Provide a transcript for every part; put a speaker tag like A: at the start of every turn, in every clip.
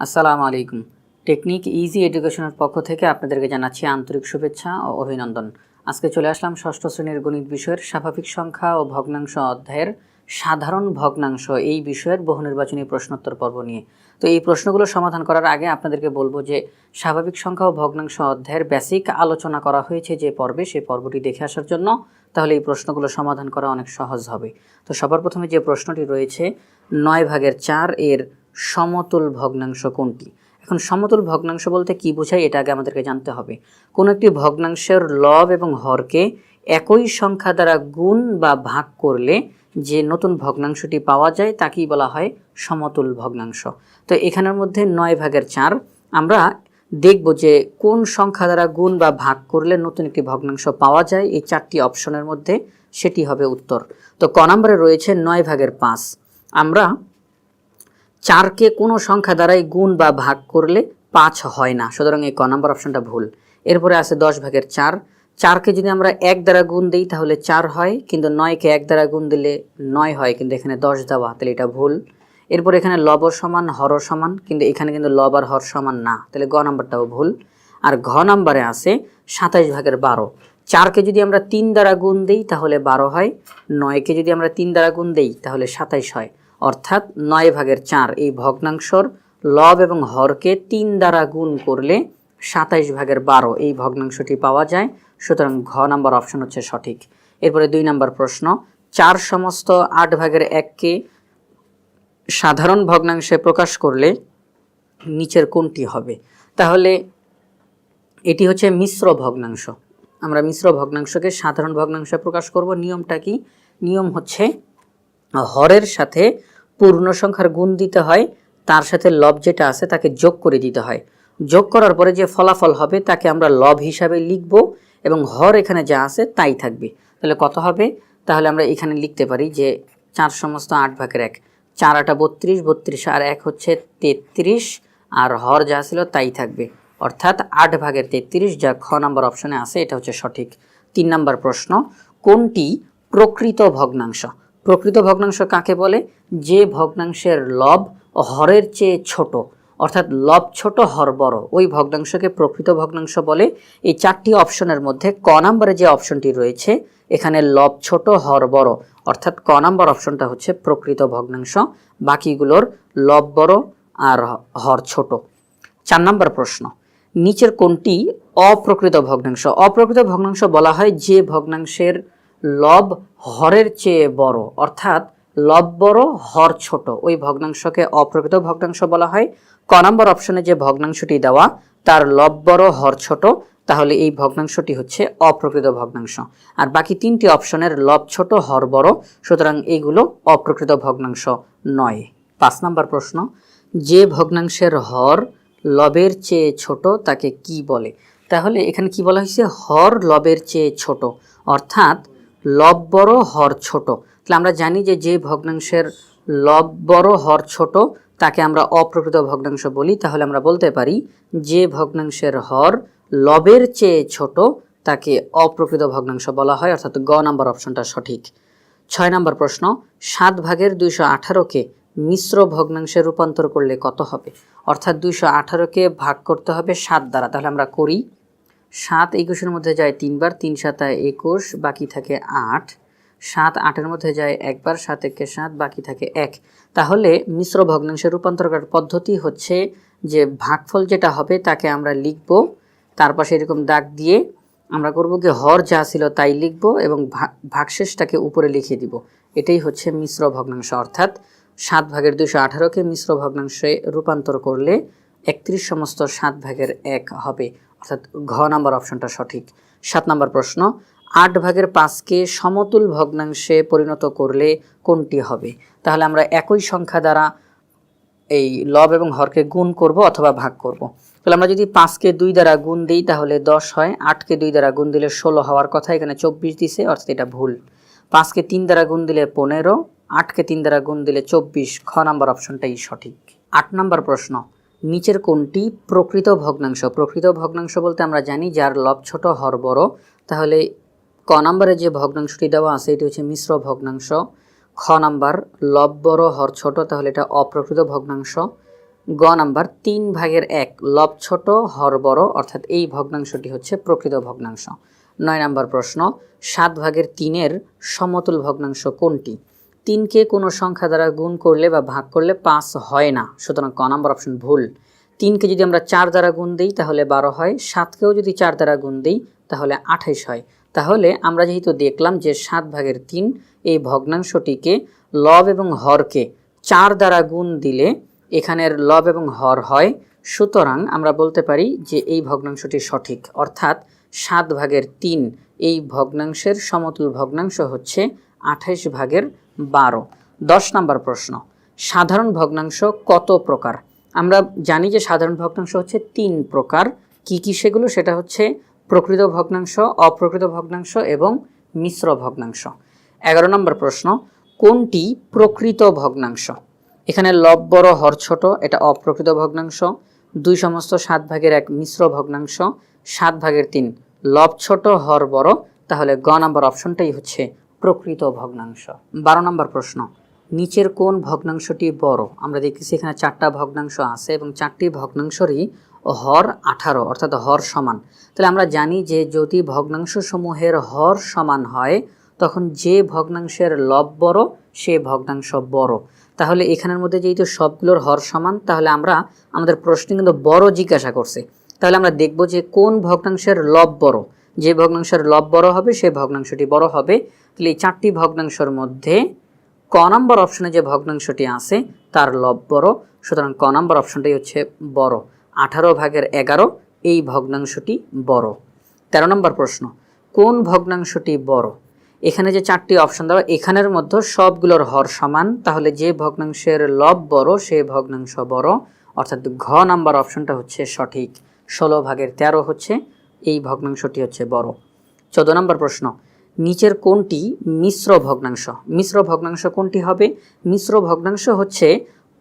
A: আসসালামু আলাইকুম। Technique easy এডুকেশনের পক্ষ থেকে আপনাদেরকে জানাচ্ছি আন্তরিক শুভেচ্ছা ও অভিনন্দন। আজকে চলে আসলাম ষষ্ঠ শ্রেণির গণিত বিষয়ের স্বাভাবিক সংখ্যা ও ভগ্নাংশ অধ্যায়ের সাধারণ ভগ্নাংশ, এই বিষয়ের বহু নির্বাচনী প্রশ্নোত্তর পর্ব নিয়ে। তো এই প্রশ্নগুলো সমাধান করার আগে আপনাদেরকে বলব যে, স্বাভাবিক সংখ্যা ও ভগ্নাংশ অধ্যায়ের বেসিক আলোচনা করা হয়েছে যে পর্বে সেই পর্বটি দেখে আসার জন্য, তাহলে এই প্রশ্নগুলো সমাধান করা অনেক সহজ হবে। তো সবার প্রথমে যে প্রশ্নটি রয়েছে, নয় ভাগের চার এর সমতুল ভগ্নাংশ কোনটি? এখন সমতুল ভগ্নাংশ বলতে কি বোঝায় এটা আগে আমাদেরকে জানতে হবে। কোনো একটি ভগ্নাংশের লব এবং হরকে একই সংখ্যা দ্বারা গুণ বা ভাগ করলে যে নতুন ভগ্নাংশটি পাওয়া যায় তাকেই বলা হয় সমতুল ভগ্নাংশ। তো এখানের মধ্যে নয় ভাগের চার, আমরা দেখব যে কোন সংখ্যা দ্বারা গুণ বা ভাগ করলে নতুন একটি ভগ্নাংশ পাওয়া যায়। এই চারটি অপশনের মধ্যে সেটি হবে উত্তর। তো ক নম্বরে রয়েছে নয় ভাগের পাঁচ। আমরা চারকে কোনো সংখ্যা দ্বারাই গুণ বা ভাগ করলে পাঁচ হয় না। সুতরাং এই ক নম্বর অপশনটা ভুল। এরপরে আছে দশ ভাগের চার। চারকে যদি আমরা এক দ্বারা গুণ দিই, তাহলে চার হয়, কিন্তু নয়কে এক দ্বারা গুণ দিলে নয় হয়, কিন্তু এখানে দশ দেওয়া, তাহলে এটা ভুল। এরপর এখানে লব সমান, হর সমান, কিন্তু এখানে কিন্তু লব আর হর সমান না, তাহলে গ নাম্বারটাও ভুল। আর ঘ নাম্বারে আছে সাতাইশ ভাগের বারো। চারকে যদি আমরা তিন দ্বারা গুণ দিই, তাহলে বারো হয়, নয়কে যদি আমরা তিন দ্বারা গুণ দিই, তাহলে সাতাইশ হয়। অর্থাৎ নয় ভাগের চার, এই ভগ্নাংশর লব এবং হরকে তিন দ্বারা গুণ করলে সাতাইশ ভাগের বারো, এই ভগ্নাংশটি পাওয়া যায়। সুতরাং ঘ নাম্বার অপশন হচ্ছে সঠিক। এরপরে দুই নাম্বার প্রশ্ন, চার সমস্ত আট ভাগের এককে সাধারণ ভগ্নাংশে প্রকাশ করলে নিচের কোনটি হবে? তাহলে এটি হচ্ছে মিশ্র ভগ্নাংশ। আমরা মিশ্র ভগ্নাংশকে সাধারণ ভগ্নাংশে প্রকাশ করব। নিয়মটা কি? নিয়ম হচ্ছে হরের সাথে পূর্ণ সংখ্যার গুণ দিতে হয়, তার সাথে লব যেটা আছে তাকে যোগ করে দিতে হয়। যোগ করার পরে যে ফলাফল হবে তাকে আমরা লব হিসাবে লিখব এবং হর এখানে যা আছে তাই থাকবে। তাহলে কত হবে? তাহলে আমরা এখানে লিখতে পারি যে চার সমস্ত আট ভাগের এক। চার আটা বত্রিশ বত্রিশ আর এক হচ্ছে তেত্রিশ, আর হর যা ছিল তাই থাকবে। অর্থাৎ আট ভাগের তেত্রিশ যা খ নাম্বার অপশনে আছে, এটা হচ্ছে সঠিক। তিন নাম্বার প্রশ্ন, কোনটি প্রকৃত ভগ্নাংশ? প্রকৃত ভগ্নাংশ কাকে বলে? যে ভগ্নাংশের লব হরের চেয়ে ছোট, অর্থাৎ লব ছোট, হর বড়, ওই ভগ্নাংশকে প্রকৃত ভগ্নাংশ বলে। এই চারটি অপশনের মধ্যে ক নাম্বারে যে অপশনটি রয়েছে, এখানে লব ছোট, হর বড়, অর্থাৎ ক নাম্বার অপশনটা হচ্ছে প্রকৃত ভগ্নাংশ। বাকিগুলোর লব বড় আর হর ছোট। চার নাম্বার প্রশ্ন, নিচের কোনটি অপ্রকৃত ভগ্নাংশ? অপ্রকৃত ভগ্নাংশ বলা হয় যে ভগ্নাংশের লব হরের চেয়ে বড়, অর্থাৎ লব বড়, হর ছোট। ওই ভগ্নাংশকে অপ্রকৃত ভগ্নাংশ বলা হয়। ক নম্বর অপশনে যে ভগ্নাংশটি দেওয়া, তার লব বড়, হর ছোট, তাহলে এই ভগ্নাংশটি হচ্ছে অপ্রকৃত ভগ্নাংশ। আর বাকি তিনটি অপশনের লব ছোট, হর বড়, সুতরাং এইগুলো অপ্রকৃত ভগ্নাংশ নয়। পাঁচ নম্বর প্রশ্ন, যে ভগ্নাংশের হর লবের চেয়ে ছোট, তাকে কি বলে? তাহলে এখানে কি বলা হয়েছে? হর লবের চেয়ে ছোট, অর্থাৎ লব বড়, হর ছোট। তাহলে আমরা জানি যে যে ভগ্নাংশের লব বড়, হর ছোট, তাকে আমরা অপ্রকৃত ভগ্নাংশ বলি। তাহলে আমরা বলতে পারি যে ভগ্নাংশের হর লবের চেয়ে ছোট, তাকে অপ্রকৃত ভগ্নাংশ বলা হয়, অর্থাৎ গ নাম্বার অপশনটা সঠিক। ছয় নম্বর প্রশ্ন, সাত ভাগের দুইশো আঠারোকে মিশ্র ভগ্নাংশে রূপান্তর করলে কত হবে? অর্থাৎ দুইশো আঠারোকে ভাগ করতে হবে সাত দ্বারা। তাহলে আমরা করি সাত একুশের মধ্যে যায় তিনবার, তিন সাতায় একুশ, বাকি থাকে আট। সাত আটের মধ্যে যায় একবার, সাত একে সাত, বাকি থাকে এক। তাহলে মিশ্র ভগ্নাংশে রূপান্তর করার পদ্ধতি হচ্ছে যে ভাগফল যেটা হবে তাকে আমরা লিখব, তার পাশে এরকম দাগ দিয়ে আমরা করব কি হর যা ছিল তাই লিখব এবং ভাগশেষটাকে উপরে লিখে দিব। এটাই হচ্ছে মিশ্র ভগ্নাংশ। অর্থাৎ সাত ভাগের দুইশো আঠারোকে মিশ্র ভগ্নাংশে রূপান্তর করলে একত্রিশ সমস্ত সাত ভাগের এক হবে। অর্থাৎ ঘ নাম্বার অপশনটা সঠিক। সাত নাম্বার প্রশ্ন, আট ভাগের পাঁচকে সমতুল ভগ্নাংশে পরিণত করলে কোনটি হবে? তাহলে আমরা একই সংখ্যা দ্বারা এই লব এবং হরকে গুণ করব অথবা ভাগ করব। তাহলে আমরা যদি পাঁচকে দুই দ্বারা গুণ দিই তাহলে দশ হয়। আটকে দুই দ্বারা গুণ দিলে ষোলো হওয়ার কথা, এখানে চব্বিশ দিছে, অর্থাৎ এটা ভুল। পাঁচকে তিন দ্বারা গুণ দিলে পনেরো, আটকে তিন দ্বারা গুণ দিলে চব্বিশ। খ নাম্বার অপশনটাই সঠিক। আট নাম্বার প্রশ্ন নিচের কোনটি প্রকৃত ভগ্নাংশ। প্রকৃত ভগ্নাংশ বলতে আমরা জানি যার লব ছোট, হর বড়। তাহলে ক নাম্বারে যে ভগ্নাংশটি দেওয়া আছে, এটি হচ্ছে মিশ্র ভগ্নাংশ। খ নাম্বার, লব বড়, হর ছোট, তাহলে এটা অপ্রকৃত ভগ্নাংশ। গ নাম্বার, তিন ভাগের এক, লব ছোট, হর বড়, অর্থাৎ এই ভগ্নাংশটি হচ্ছে প্রকৃত ভগ্নাংশ। নয় নাম্বার প্রশ্ন, সাত ভাগের তিনের সমতুল ভগ্নাংশ কোনটি? তিনকে কোনো সংখ্যা দ্বারা গুণ করলে বা ভাগ করলে পাঁচ হয় না। সুতরাং ক নাম্বার অপশন ভুল। তিনকে যদি আমরা চার দ্বারা গুণ দিই, তাহলে বারো হয়। সাতকেও যদি চার দ্বারা গুণ দিই, তাহলে আঠাইশ হয়। তাহলে আমরা যেহেতু দেখলাম যে সাত ভাগের তিন, এই ভগ্নাংশটিকে লব এবং হরকে চার দ্বারা গুণ দিলে এখানের লব এবং হর হয়। সুতরাং আমরা বলতে পারি যে এই ভগ্নাংশটি সঠিক। অর্থাৎ সাত ভাগের তিন, এই ভগ্নাংশের সমতুল ভগ্নাংশ হচ্ছে আঠাইশ ভাগের বারো। দশ নম্বর প্রশ্ন। সাধারণ ভগ্নাংশ কত প্রকার? আমরা জানি যে সাধারণ ভগ্নাংশ হচ্ছে তিন প্রকার। কি কি সেগুলো? সেটা হচ্ছে প্রকৃত ভগ্নাংশ, অপ্রকৃত ভগ্নাংশ এবং মিশ্র ভগ্নাংশ। এগারো নম্বর প্রশ্ন, কোনটি প্রকৃত ভগ্নাংশ? এখানে লব বড়, হর ছোট, এটা অপ্রকৃত ভগ্নাংশ। দুই সমস্ত সাত ভাগের এক মিশ্র ভগ্নাংশ, সাত ভাগের তিন। লব ছোট, হর বড়, তাহলে গ নম্বর অপশনটাই হচ্ছে প্রকৃত ভগ্নাংশ। বারো নম্বর প্রশ্ন, নিচের কোন ভগ্নাংশটি বড়? আমরা দেখতেছি এখানে চারটা ভগ্নাংশ আছে এবং চারটি ভগ্নাংশরই হর আঠারো, অর্থাৎ হর সমান। তাহলে আমরা জানি যে যদি ভগ্নাংশ সমূহের হর সমান হয়, তখন যে ভগ্নাংশের লব বড়, সে ভগ্নাংশ বড়। তাহলে এখানের মধ্যে যেহেতু সবগুলোর হর সমান, তাহলে আমরা, আমাদের প্রশ্ন কিন্তু বড় জিজ্ঞাসা করছে। তাহলে আমরা দেখব যে কোন ভগ্নাংশের লব বড়? যে ভগ্নাংশের লব বড় হবে, সে ভগ্নাংশটি বড় হবে। তাহলে এই চারটি ভগ্নাংশের মধ্যে ক নম্বর অপশনে যে ভগ্নাংশটি আছে, তার লব বড়। সুতরাং ক নম্বর অপশনটাই হচ্ছে বড়। আঠারো ভাগের এগারো, এই ভগ্নাংশটি বড়। তেরো নম্বর প্রশ্ন, কোন ভগ্নাংশটি বড়? এখানে যে চারটি অপশন দেওয়া, এখানের মধ্যে সবগুলোর হর সমান, তাহলে যে ভগ্নাংশের লব বড়, সে ভগ্নাংশ বড়। অর্থাৎ ঘ নাম্বার অপশনটা হচ্ছে সঠিক। ষোলো ভাগের তেরো হচ্ছে, এই ভগ্নাংশটি হচ্ছে বড়। চোদ্দ নম্বর প্রশ্ন নিচের কোনটি মিশ্র ভগ্নাংশ। মিশ্র ভগ্নাংশ কোনটি হবে, মিশ্র ভগ্নাংশ হচ্ছে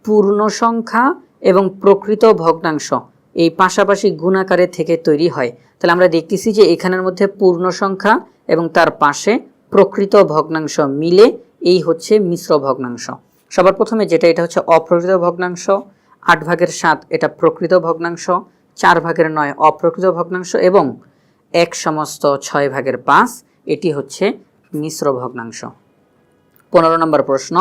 A: পূর্ণ সংখ্যা এবং প্রকৃত ভগ্নাংশ। এই পাশাপাশি গুণাকারে থেকে তৈরি হয়। তাহলে আমরা দেখতেছি যে এখানের মধ্যে পূর্ণ সংখ্যা এবং তার পাশে প্রকৃত ভগ্নাংশ মিলে এই হচ্ছে মিশ্র ভগ্নাংশ। সবার প্রথমে যেটা, এটা হচ্ছে অপ্রকৃত ভগ্নাংশ। আট ভাগের সাত, এটা প্রকৃত ভগ্নাংশ। চার ভাগের নয়, অপ্রকৃত ভগ্নাংশ এবং এক সমস্ত ছয় ভাগের পাঁচ এটি হচ্ছে মিশ্র ভগ্নাংশ। পনেরো নম্বর প্রশ্ন,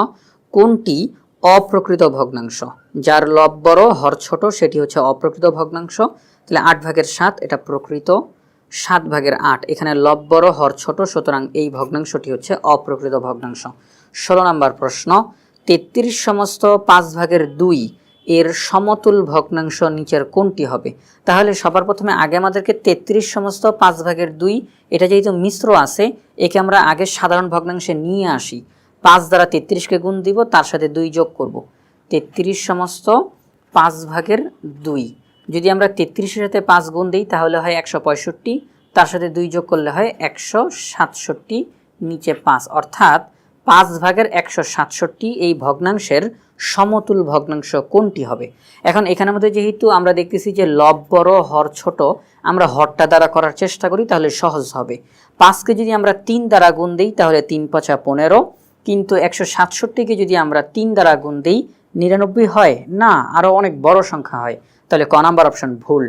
A: কোনটি অপ্রকৃত ভগ্নাংশ? যার লব বড়, হর ছোট, সেটি হচ্ছে অপ্রকৃত ভগ্নাংশ। তাহলে আট ভাগের সাত, এটা প্রকৃত। সাত ভাগের আট, এখানে লব বড়, হর ছোট, সুতরাং এই ভগ্নাংশটি হচ্ছে অপ্রকৃত ভগ্নাংশ। ষোলো নম্বর প্রশ্ন, তেত্রিশ সমস্ত পাঁচ ভাগের দুই এর সমতুল ভগ্নাংশ নিচের কোনটি হবে? তাহলে সবার প্রথমে আগে আমাদেরকে তেত্রিশ সমস্ত পাঁচ ভাগের দুই, এটা যেহেতু মিশ্র আছে, একে আমরা আগে সাধারণ ভগ্নাংশে নিয়ে আসি। পাঁচ দ্বারা তেত্রিশকে গুণ দিব, তার সাথে দুই যোগ করব। তেত্রিশ সমস্ত পাঁচ ভাগের দুই। যদি আমরা তেত্রিশের সাথে পাঁচ গুণ দিই, তাহলে হয় একশো পঁয়ষট্টি, তার সাথে দুই যোগ করলে হয় একশো সাতষট্টি, নিচে পাঁচ। অর্থাৎ পাঁচ ভাগের একশো সাতষট্টি এই ভগ্নাংশের সমতুল ভগ্নাংশ কোনটি হবে? এখন এখানের মধ্যে যেহেতু আমরা দেখতেছি যে লব বড়, হর ছোট, আমরা হরটা দ্বারা করার চেষ্টা করি, তাহলে সহজ হবে। পাঁচকে যদি আমরা তিন দ্বারা গুণ দিই, তাহলে তিন পাঁচা পনেরো। কিন্তু একশো সাতষট্টিকে যদি আমরা তিন দ্বারা গুণ দিই, নিরানব্বই হয়? না আরও অনেক বড় সংখ্যা হয়। তাহলে ক নাম্বার অপশন ভুল।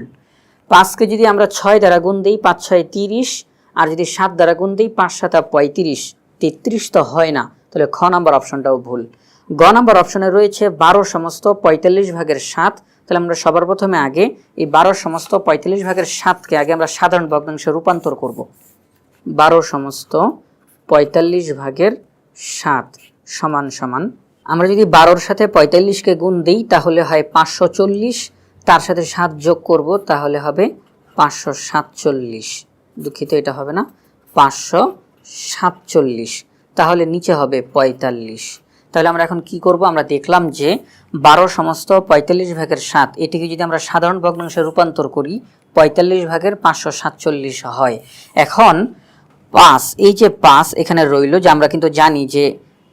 A: পাঁচকে যদি আমরা ছয় দ্বারা গুণ দিই, পাঁচ ছয় তিরিশ। আর যদি সাত দ্বারা গুণ দিই, পাঁচ সাতা পঁয়ত্রিশ। তেত্রিশ তো হয় না, তাহলে খ নাম্বার অপশনটাও ভুল। গ নাম্বার অপশনে রয়েছে বারো সমস্ত পঁয়তাল্লিশ ভাগের সাত, তাহলে আমরা সবার প্রথমে আগে এই বারো সমস্ত পঁয়তাল্লিশ ভাগের সাতকে আগে আমরা সাধারণ ভগ্নাংশে রূপান্তর করব। বারো সমস্ত পঁয়তাল্লিশ ভাগের সাত সমান সমান, আমরা যদি বারোর সাথে পঁয়তাল্লিশকে গুণ দিই, তাহলে হয় পাঁচশো চল্লিশ, তার সাথে সাত যোগ করব, তাহলে হবে পাঁচশো সাতচল্লিশ। দুঃখিত, এটা হবে না, পাঁচশো সাতচল্লিশ। তাহলে নিচে হবে পঁয়তাল্লিশ। তাহলে আমরা এখন কি করব? আমরা দেখলাম যে বারো সমস্ত পঁয়তাল্লিশ ভাগের সাত, এটিকে যদি আমরা সাধারণ ভগ্নাংশে রূপান্তর করি, পঁয়তাল্লিশ ভাগের পাঁচশো সাতচল্লিশ হয়। এখন পাঁচ, এই যে পাঁচ এখানে রইল যে আমরা কিন্তু জানি যে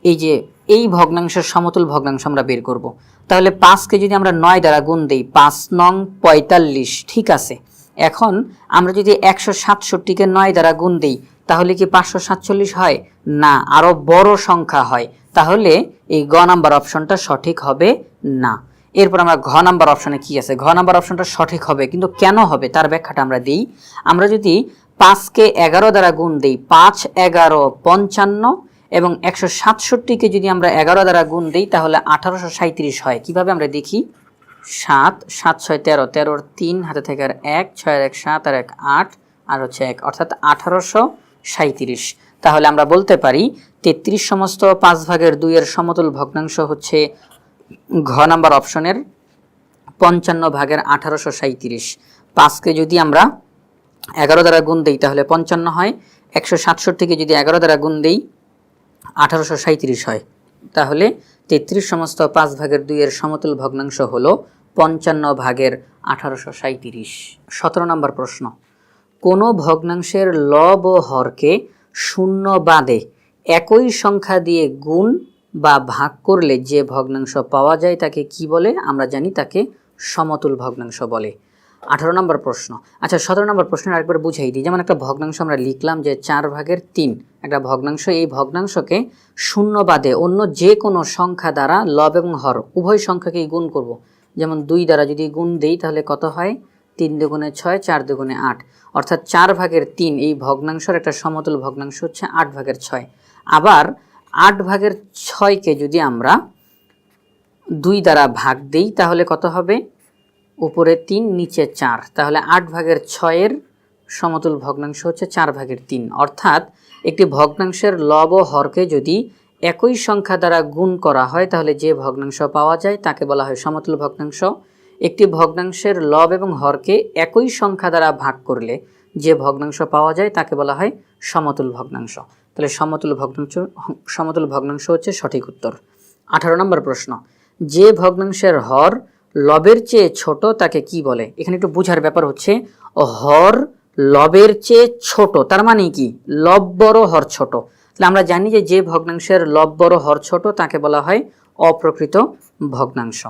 A: এই যে এই ভগ্নাংশের সমতুল ভগ্নাংশ আমরা বের করব। তাহলে পাঁচকে যদি আমরা নয় দ্বারা গুণ দিই, পাঁচ নং পঁয়তাল্লিশ, ঠিক আছে? এখন আমরা যদি একশো সাতষট্টিকে নয় দ্বারা গুণ দিই তাহলে কি পাঁচশো সাতচল্লিশ হয়? না আরও বড় সংখ্যা হয়। তাহলে এই গ নাম্বার অপশনটা সঠিক হবে না। এরপর আমরা ঘ নাম্বার অপশনে কি আছে? ঘ নাম্বার অপশনটা সঠিক হবে, কিন্তু কেন হবে? তার ব্যাখ্যাটা আমরা দিই। আমরা যদি পাঁচকে এগারো দ্বারা গুণ দিই, পাঁচ, এগারো, পঞ্চান্ন এবং একশো সাতষট্টিকে যদি আমরা এগারো দ্বারা গুণ দিই, তাহলে আঠারোশো সাঁত্রিশ হয়। কীভাবে আমরা দেখি? সাত সাত, ছয়, তেরো, তেরোর তিন, হাতে থেকে আর এক, ছয় এক, সাত, আর এক, আট, আর হচ্ছে এক। অর্থাৎ আঠারোশো সাঁত্রিশ তাহলে আমরা বলতে পারি তেত্রিশ সমস্ত পাঁচ ভাগের দুইয়ের সমতুল ভগ্নাংশ হচ্ছে ঘ নাম্বার অপশনের পঞ্চান্ন ভাগের আঠারোশো সাঁত্রিশ পাঁচকে যদি আমরা এগারো দ্বারা গুণ দিই, তাহলে পঞ্চান্ন হয়। একশো সাতষট্টিকে যদি এগারো দ্বারা গুণ দিই, আঠারোশো সাঁত্রিশ হয়। তাহলে তেত্রিশ সমস্ত পাঁচ ভাগের দুইয়ের সমতুল ভগ্নাংশ হল পঞ্চান্ন ভাগের আঠারোশো সাঁত্রিশ সতেরো নম্বর প্রশ্ন। কোনো ভগ্নাংশের লব ও হরকে শূন্য বাদে একই সংখ্যা দিয়ে গুণ বা ভাগ করলে যে ভগ্নাংশ পাওয়া যায় তাকে কি বলে? আমরা জানি তাকে সমতুল ভগ্নাংশ বলে। আঠারো নম্বর প্রশ্ন। আচ্ছা সতেরো নম্বর প্রশ্নের আরেকবার বুঝাই দিই। যেমন একটা ভগ্নাংশ আমরা লিখলাম যে চার ভাগের তিন। একটা ভগ্নাংশ এই ভগ্নাংশকে শূন্য বাদে অন্য যে কোনো সংখ্যা দ্বারা লব এবং হর উভয় সংখ্যাকেই গুণ করব। যেমন দুই দ্বারা যদি গুণ দেই তাহলে কত হয়? তিন দুগুণে ছয়, চার দুগুণে আট। অর্থাৎ চার ভাগের তিন, এই ভগ্নাংশের একটা সমতুল ভগ্নাংশ হচ্ছে আট ভাগের ছয়। আবার আট ভাগের ছয়কে যদি আমরা দুই দ্বারা ভাগ দিই, তাহলে কত হবে? উপরে তিন, নিচে চার। তাহলে আট ভাগের ছয়ের সমতুল ভগ্নাংশ হচ্ছে চার ভাগের তিন। অর্থাৎ একটি ভগ্নাংশের লব হরকে যদি একই সংখ্যা দ্বারা গুণ করা হয়, তাহলে যে ভগ্নাংশ পাওয়া যায়, তাকে বলা হয় সমতুল ভগ্নাংশ। একটি ভগ্নাংশের লব এবং হরকে একই সংখ্যা দ্বারা ভাগ করলে যে ভগ্নাংশ পাওয়া যায় তাকে বলা হয় সমতুল ভগ্নাংশ। তাহলে সমতুল ভগ্নাংশ সমতুল ভগ্নাংশ হচ্ছে সঠিক উত্তর। আঠারো নম্বর প্রশ্ন, যে ভগ্নাংশের হর লবের চেয়ে ছোট তাকে কি বলে? এখানে একটু বোঝার ব্যাপার হচ্ছে, হর লবের চেয়ে ছোট, তার মানে কি? লব বড়, হর ছোট। তাহলে আমরা জানি যে যে ভগ্নাংশের লব বড়, হর ছোট, তাকে বলা হয় অপ্রকৃত ভগ্নাংশ।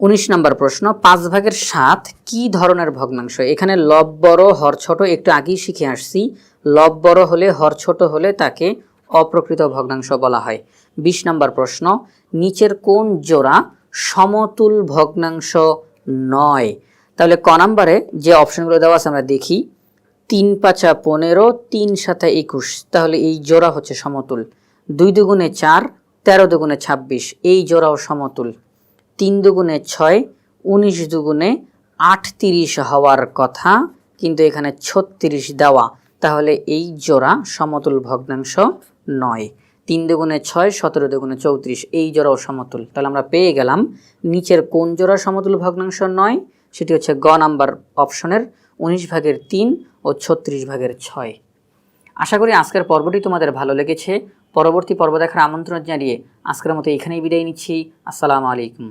A: উনিশ নম্বর প্রশ্ন, পাঁচ ভাগের সাত কি ধরনের ভগ্নাংশ? এখানে লব বড়, হর ছোট, একটু আগেই শিখে আসছি। লব বড় হলে, হর ছোট হলে তাকে অপ্রকৃত ভগ্নাংশ বলা হয়। বিশ নম্বর প্রশ্ন, নিচের কোন জোড়া সমতুল ভগ্নাংশ নয়? তাহলে ক নাম্বারে যে অপশনগুলো দেওয়া আছে আমরা দেখি, তিন পাঁচা পনেরো, তিন সাথে একুশ। তাহলে এই জোড়া হচ্ছে সমতুল। দুই দুগুণে চার, তেরো দুগুণে ছাব্বিশ, এই জোড়াও সমতুল। তিন দুগুণে ছয়, উনিশ দুগুণে আটত্রিশ হওয়ার কথা, কিন্তু এখানে ছত্রিশ দেওয়া, তাহলে এই জোড়া সমতুল ভগ্নাংশ নয়। তিন দুগুণে ছয়, সতেরো দুগুণে চৌত্রিশ, এই জোড়াও সমতুল। তাহলে আমরা পেয়ে গেলাম নিচের কোন জোড়া সমতুল ভগ্নাংশ নয়, সেটি হচ্ছে গ নাম্বার অপশনের উনিশ ভাগের তিন ও ছত্রিশ ভাগের ছয়। আশা করি আজকের পর্বটি তোমাদের ভালো লেগেছে। পরবর্তী পর্ব দেখার আমন্ত্রণ জানিয়ে আজকের মতো এখানেই বিদায় নিচ্ছি। আসসালামু আলাইকুম।